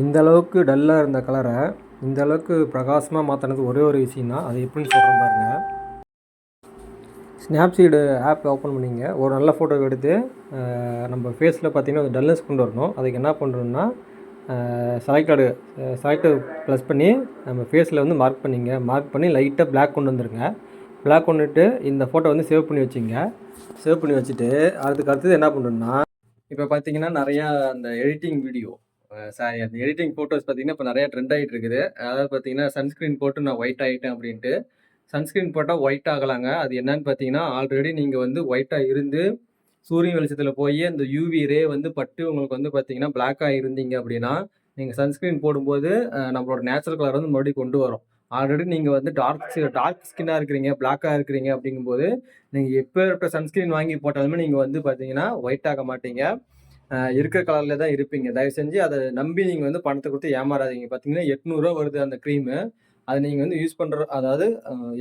இந்த அளவுக்கு டல்லாக இருந்த கலரை இந்த அளவுக்கு பிரகாசமாக மாற்றினது ஒரே ஒரு விஷயம் தான் அது எப்படின்னு சொல்கிறேன் பாருங்கள் ஸ்னாப்சீடு ஆப் ஓப்பன் பண்ணிங்க. ஒரு நல்ல ஃபோட்டோ எடுத்து நம்ம ஃபேஸில் பார்த்தீங்கன்னா ஒரு டல்னஸ் கொண்டு வரணும். அதுக்கு என்ன பண்ணுறோம்னா செலக்டடு செலக்டு ப்ளஸ் பண்ணி நம்ம ஃபேஸில் வந்து மார்க் பண்ணிங்க. மார்க் பண்ணி லைட்டாக பிளாக் கொண்டு வந்துருங்க. பிளாக் கொண்டுட்டு இந்த ஃபோட்டோ வந்து சேவ் பண்ணி வச்சுங்க. சேவ் பண்ணி வச்சுட்டு அதுக்கு அடுத்தது என்ன பண்ணுறோம்னா இப்போ பார்த்தீங்கன்னா நிறையா அந்த எடிட்டிங் வீடியோ சாரி அந்த எடிட்டிங் ஃபோட்டோஸ் பார்த்தீங்கன்னா இப்போ நிறையா ட்ரெண்ட் ஆகிட்டு இருக்குது அதாவது பார்த்தீங்கன்னா சன்ஸ்க்ரீன் போட்டு நான் ஒயிட் ஆகிட்டேன் அப்படின்ட்டு. சன்ஸ்க்ரீன் போட்டால் ஒயிட் ஆகலாங்க. அது என்னன்னு பார்த்தீங்கன்னா ஆல்ரெடி நீங்கள் வந்து ஒயிட்டாக இருந்து சூரிய வெளிச்சத்தில் போய் அந்த யூவி ரே வந்து பட்டு உங்களுக்கு வந்து பார்த்தீங்கன்னா பிளாக்காக இருந்தீங்க அப்படின்னா நீங்கள் சன்ஸ்க்ரீன் போடும்போது நம்மளோட நேச்சுரல் கலர் வந்து மறுபடியும் கொண்டு வரும். ஆல்ரெடி நீங்கள் வந்து டார்க் டார்க் ஸ்கின்னாக இருக்கிறீங்க பிளாக்காக இருக்கிறீங்க அப்படிங்கும்போது நீங்கள் எப்போ சன்ஸ்க்ரீன் வாங்கி போட்டாலுமே நீங்கள் வந்து பார்த்தீங்கன்னா ஒயிட் ஆக மாட்டீங்க. இருக்கிற கலரில் தான் இருப்பீங்க. தயவு செஞ்சு அதை நம்பி நீங்கள் வந்து பணத்தை கொடுத்து ஏமாறாதீங்க. பார்த்தீங்கன்னா எட்நூறுரூவா வருது அந்த க்ரீமு அதை நீங்கள் வந்து யூஸ் பண்ணுற அதாவது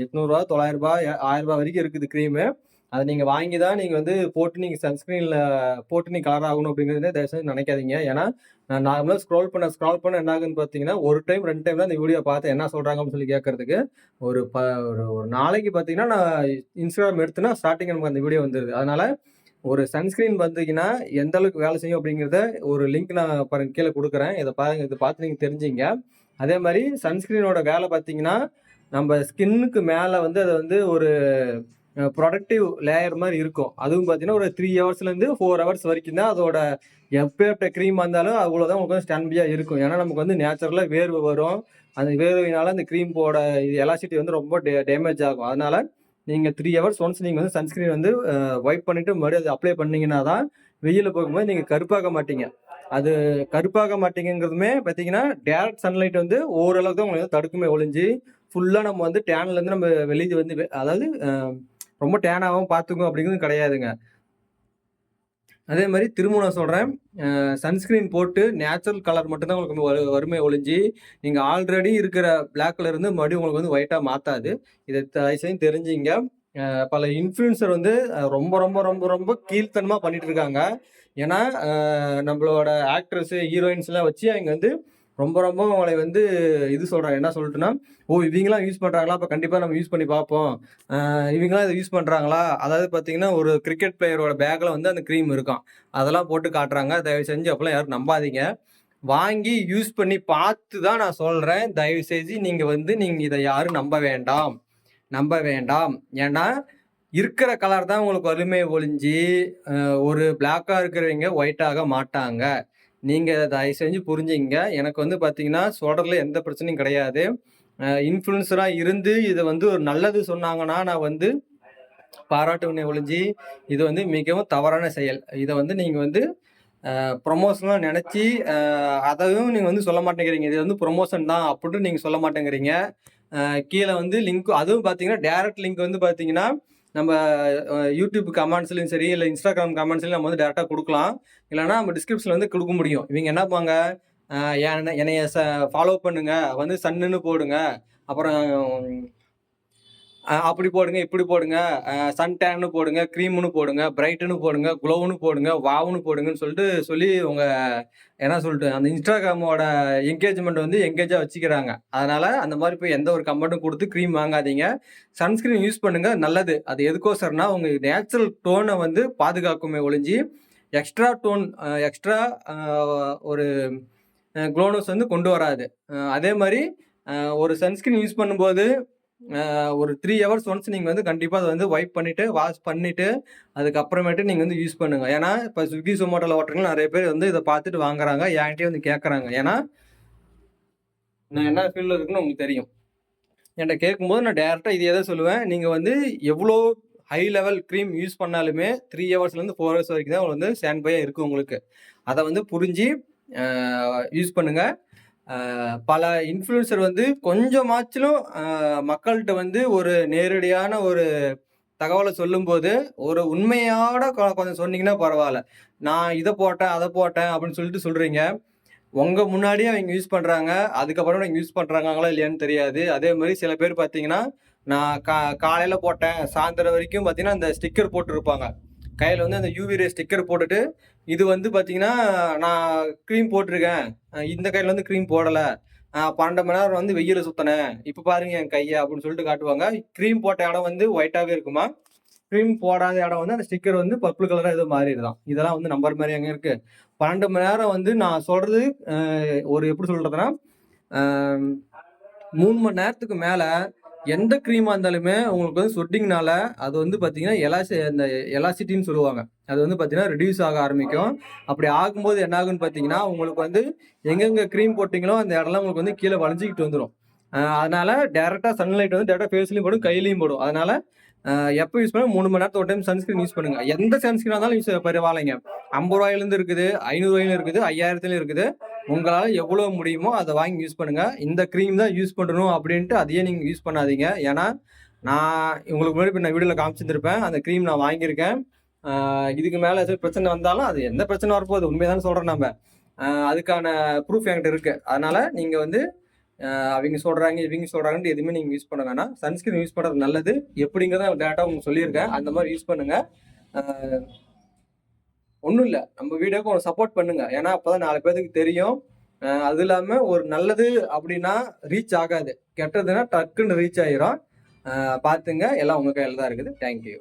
எட்நூறுரூவா தொள்ளாயிரரூபா ஆயிரரூபா வரைக்கும் இருக்குது க்ரீமு அதை நீங்கள் வாங்கி தான் நீங்கள் வந்து போட்டு நீங்கள் சன்ஸ்க்ரீனில் போட்டு நீங்கள் கலர் ஆகணும் அப்படிங்கிறது தயவு செஞ்சு நினைக்காதீங்க. ஏன்னா நான் நார்மலாக ஸ்க்ரோல் பண்ண ஸ்க்ரால் பண்ண என்ன ஆகுன்னு பார்த்தீங்கன்னா ஒரு டைம் ரெண்டு டைம் தான் இந்த வீடியோ பார்த்து என்ன சொல்கிறாங்க அப்படின்னு சொல்லி கேட்கறதுக்கு ஒரு ப ஒரு ஒரு நாளைக்கு பார்த்தீங்கன்னா நான் இன்ஸ்டாகிராம் எடுத்துனா ஸ்டார்டிங் நமக்கு அந்த வீடியோ வந்துடுது அதனால் ஒரு சன்ஸ்க்ரீன் பார்த்தீங்கன்னா எந்த அளவுக்கு வேலை செய்யும் அப்படிங்கிறத ஒரு லிங்க் நான் பாருங்க கீழே கொடுக்குறேன். இதை பாருங்க இதை பார்த்து நீங்கள் தெரிஞ்சிங்க. அதே மாதிரி சன்ஸ்க்ரீனோட வேலை பார்த்தீங்கன்னா நம்ம ஸ்கின்னுக்கு மேலே வந்து அதை வந்து ஒரு ப்ரொடக்டிவ் லேயர் மாதிரி இருக்கும். அதுவும் பார்த்தீங்கன்னா ஒரு த்ரீ ஹவர்ஸ்லேருந்து ஃபோர் ஹவர்ஸ் வரைக்கும் தான் அதோட எப்பேற்பட்ட க்ரீம் வந்தாலும் அவ்வளோதான் உங்களுக்கு வந்து ஸ்டாண்டியாக இருக்கும். ஏன்னா நமக்கு வந்து நேச்சுரலாக வேர்வை வரும். அந்த வேர்வையினால அந்த க்ரீம் போட இது எலாசிட்டி வந்து ரொம்ப டே டேமேஜ் ஆகும். அதனால நீங்கள் த்ரீ ஹவர்ஸ் ஒன்ஸ் நீங்கள் வந்து சன்ஸ்க்ரீன் வந்து ஒயிட் பண்ணிவிட்டு மறுபடியும் அதை அப்ளை பண்ணீங்கன்னா தான் வெயிலில் போகும்போது நீங்கள் கருப்பாக மாட்டீங்க. அது கருப்பாக மாட்டீங்கிறதுமே பார்த்தீங்கன்னா டேரக்ட் சன்லைட் வந்து ஓரளவுக்கு தான் உங்களுக்கு தடுக்குமே ஒழிஞ்சு ஃபுல்லாக நம்ம வந்து டேன்லேருந்து நம்ம வெளியே வந்து வெ- அதாவது ரொம்ப டேனாகவும் பார்த்துக்கும் அப்படிங்கிறது கிடையாதுங்க. அதே மாதிரி திரும்ப நான் சொல்கிறேன் சன்ஸ்க்ரீன் போட்டு நேச்சுரல் கலர் மட்டும்தான் உங்களுக்கு வந்து வரு வறுமை ஒழிஞ்சு நீங்கள் ஆல்ரெடி இருக்கிற பிளாக் கலர் வந்து மறுபடியும் உங்களுக்கு வந்து ஒயிட்டாக மாற்றாது இதை தயவுசெய்து தெரிஞ்சுங்க. பல இன்ஃப்ளூயன்சர் வந்து ரொம்ப ரொம்ப ரொம்ப ரொம்ப கீழ்த்தனமாக பண்ணிட்டு இருக்காங்க. ஏன்னா நம்மளோட ஆக்ட்ரஸு ஹீரோயின்ஸ்லாம் வச்சு அவங்க வந்து ரொம்ப ரொம்ப அவங்களை வந்து இது சொல்கிறாங்க என்ன சொல்லிட்டுனா ஓ இவங்களாம் யூஸ் பண்ணுறாங்களா அப்போ கண்டிப்பாக நம்ம யூஸ் பண்ணி பார்ப்போம். இவங்களாம் இதை யூஸ் பண்ணுறாங்களா அதாவது பார்த்தீங்கன்னா ஒரு கிரிக்கெட் பிளேயரோட பேக்கில் வந்து அந்த க்ரீம் இருக்கும். அதெல்லாம் போட்டு காட்டுறாங்க. தயவு செஞ்சு அப்போலாம் யாரும் நம்பாதீங்க. வாங்கி யூஸ் பண்ணி பார்த்து தான் நான் சொல்கிறேன் தயவு செஞ்சு நீங்கள் வந்து நீங்கள் இதை யாரும் நம்ப வேண்டாம். நம்ப வேண்டாம். ஏன்னா இருக்கிற கலர் தான் உங்களுக்கு வறுமை ஒழிஞ்சு ஒரு பிளாக்காக இருக்கிறவங்க ஒயிட்டாக மாட்டாங்க. நீங்கள் தயவு செஞ்சு புரிஞ்சுங்க எனக்கு வந்து பார்த்தீங்கன்னா சொல்கிறதுல எந்த பிரச்சனையும் கிடையாது. இன்ஃப்ளூன்சராக இருந்து இதை வந்து ஒரு நல்லது சொன்னாங்கன்னா நான் வந்து பாராட்டுவினை ஒழிஞ்சு இது வந்து மிகவும் தவறான செயல். இதை வந்து நீங்கள் வந்து ப்ரொமோஷனாக நினச்சி அதையும் நீங்கள் வந்து சொல்ல மாட்டேங்கிறீங்க. இது வந்து ப்ரொமோஷன் தான் அப்படின்னு நீங்கள் சொல்ல மாட்டேங்கிறீங்க. கீழே வந்து லிங்க் அதுவும் பார்த்தீங்கன்னா டேரக்ட் லிங்க் வந்து பார்த்தீங்கன்னா நம்ம யூடியூப் கமெண்ட்ஸ்லையும் சரி இல்லை இன்ஸ்டாகிராம் கமெண்ட்ஸ்லையும் நம்ம வந்து டேரெக்டாக கொடுக்கலாம். இல்லைன்னா நம்ம டிஸ்கிரிப்ஷனில் வந்து கொடுக்க முடியும். இவங்க என்ன பாங்க என்னைய ச ஃபாலோ பண்ணுங்கள் வந்து சன்னுன்னு போடுங்க. அப்புறம் அப்படி போடுங்க இப்படி போடுங்க. சன் டேன்னு போடுங்க க்ரீம்னு போடுங்க பிரைட்டுன்னு போடுங்க க்ளோவுன்னு போடுங்க வாவுன்னு போடுங்கன்னு சொல்லிட்டு சொல்லி உங்கள் என்ன சொல்லிட்டு அந்த இன்ஸ்டாகிராமோட என்கேஜ்மெண்ட் வந்து எங்கேஜாக வச்சுக்கிறாங்க. அதனால் அந்த மாதிரி போய் எந்த ஒரு கமெண்ட்டும் கொடுத்து க்ரீம் வாங்காதீங்க. சன்ஸ்கிரீன் யூஸ் பண்ணுங்கள் நல்லது. அது எதுக்கோசரம்னா உங்கள் நேச்சுரல் டோனை வந்து பாதுகாக்குமே ஒழிஞ்சு எக்ஸ்ட்ரா டோன் எக்ஸ்ட்ரா ஒரு க்ளோனஸ் வந்து கொண்டு வராது. அதே மாதிரி ஒரு சன்ஸ்கிரீன் யூஸ் பண்ணும்போது ஒரு த்ரீ ஹவர்ஸ் ஒன்ஸ் நீங்கள் வந்து கண்டிப்பாக அதை வந்து வைப் பண்ணிவிட்டு வாஷ் பண்ணிவிட்டு அதுக்கப்புறமேட்டு நீங்கள் வந்து யூஸ் பண்ணுங்கள் ஏன்னா இப்போ ஸ்விக்கி சொமோட்டோவில் ஓட்டுறவங்க நிறைய பேர் வந்து இதை பார்த்துட்டு வாங்குறாங்க. என்கிட்டயே வந்து கேட்குறாங்க ஏன்னா நான் என்ன ஃபீல்டில் இருக்குன்னு உங்களுக்கு தெரியும். என்கிட்ட கேட்கும்போது நான் டேரெக்டாக இதே தான் சொல்லுவேன். நீங்கள் வந்து எவ்வளோ ஹை லெவல் க்ரீம் யூஸ் பண்ணாலுமே த்ரீ ஹவர்ஸ்லேருந்து ஃபோர் ஹவர்ஸ் வரைக்கும் தான் உங்களுக்கு வந்து ஸ்டாண்ட் பையாக இருக்கும் உங்களுக்கு. அதை வந்து புரிஞ்சு யூஸ் பண்ணுங்கள் பல இன்ஃப்ளூயன்சர் வந்து கொஞ்சமாச்சிலும் மக்கள்கிட்ட வந்து ஒரு நேரடியான ஒரு தகவலை சொல்லும்போது ஒரு உண்மையோட கொஞ்சம் சொன்னீங்கன்னா பரவாயில்ல. நான் இதை போட்டேன் அதை போட்டேன் அப்படின்னு சொல்லிட்டு சொல்கிறீங்க உங்கள் முன்னாடியே அவங்க யூஸ் பண்ணுறாங்க அதுக்கப்புறம் நீங்கள் யூஸ் பண்ணுறாங்களா இல்லையான்னு தெரியாது. அதே மாதிரி சில பேர் பார்த்தீங்கன்னா நான் கா காலையில் போட்டேன் சாயந்தரம் வரைக்கும் பார்த்தீங்கன்னா அந்த ஸ்டிக்கர் போட்டிருப்பாங்க. கையில் வந்து அந்த யூவி ரே ஸ்டிக்கர் போட்டுட்டு இது வந்து பார்த்தீங்கன்னா நான் க்ரீம் போட்டிருக்கேன். இந்த கையில் வந்து க்ரீம் போடலை. பன்னெண்டு மணி நேரம் வந்து வெயில சுத்தினேன். இப்போ பாருங்க என் கையை அப்படின்னு சொல்லிட்டு காட்டுவாங்க. க்ரீம் போட்ட இடம் வந்து ஒயிட்டாகவே இருக்குமா? க்ரீம் போடாத இடம் வந்து அந்த ஸ்டிக்கர் வந்து பர்பிள் கலராக ஏதோ மாறிடுதான். இதெல்லாம் வந்து நம்பர் மாதிரி அங்கே இருக்குது பன்னெண்டு மணி நேரம் வந்து நான் சொல்கிறது ஒரு எப்படி சொல்கிறதுனா மூணு மணி நேரத்துக்கு மேலே எந்த க்ரீமாக இருந்தாலுமே உங்களுக்கு வந்து சொட்டிங்கனால அது வந்து பார்த்தீங்கன்னா எலாசி அந்த எலாசிட்டின்னு சொல்லுவாங்க. அது வந்து பார்த்தீங்கன்னா ரிடியூஸ் ஆக ஆரம்பிக்கும். அப்படி ஆகும்போது என்ன ஆகுன்னு பார்த்தீங்கன்னா உங்களுக்கு வந்து எங்கெங்கே க்ரீம் போட்டிங்களோ அந்த இடம்லாம் உங்களுக்கு வந்து கீழே வளைஞ்சிக்கிட்டு வந்துடும் அதனால டேரெக்டாக சன்லைட் வந்து டேரெக்டாக ஃபேஸ்லையும் போடும் கையிலையும் போடும். அதனால எப்போ யூஸ் பண்ண மூணு மணி நேரத்துக்கு ஒரு டைம் சன்ஸ்கிரீன் யூஸ் பண்ணுங்க. எந்த சன்ஸ்கிரீனாக இருந்தாலும் யூஸ் பரவாயில்லைங்க. ஐம்பது ரூபாயிலேருந்து இருக்குது ஐநூறுரூவாயிலும் இருக்குது ஐயாயிரத்துலையும் இருக்குது. உங்களால் எவ்வளோ முடியுமோ அதை வாங்கி யூஸ் பண்ணுங்கள் இந்த க்ரீம் தான் யூஸ் பண்ணணும் அப்படின்ட்டு அதையே நீங்கள் யூஸ் பண்ணாதீங்க. ஏன்னா நான் உங்களுக்கு முன்னாடி நான் வீடியோவில் காமிச்சிருந்துருப்பேன். அந்த க்ரீம் நான் வாங்கியிருக்கேன். இதுக்கு மேலே ஏதாவது பிரச்சனை வந்தாலும் அது எந்த பிரச்சனை வரப்போகுது உண்மைதான் சொல்கிறோம் நம்ம அதுக்கான ப்ரூஃப் என்கிட்ட இருக்குது அதனால் நீங்கள் வந்து அவங்க சொல்கிறாங்க இவங்க சொல்கிறாங்கன்ட்டு எதுவுமே நீங்கள் யூஸ் பண்ண வேணாம். சன்ஸ்கிரீன் யூஸ் பண்ணுறது நல்லது. எப்படிங்கிறத டேரெக்டாக உங்களுக்கு சொல்லியிருக்கேன். அந்த மாதிரி யூஸ் பண்ணுங்கள் ஒன்றும் இல்லை. நம்ம வீடியோக்கு ஒன்று சப்போர்ட் பண்ணுங்க. ஏன்னா அப்போதான் நாலு பேருக்கு தெரியும். அது இல்லாமல் ஒரு நல்லது அப்படின்னா ரீச் ஆகாது. கெட்டதுன்னா டக்குன்னு ரீச் ஆயிரும். பார்த்துங்க. எல்லாம் உங்கள் கையில் தான் இருக்குது தேங்க்யூ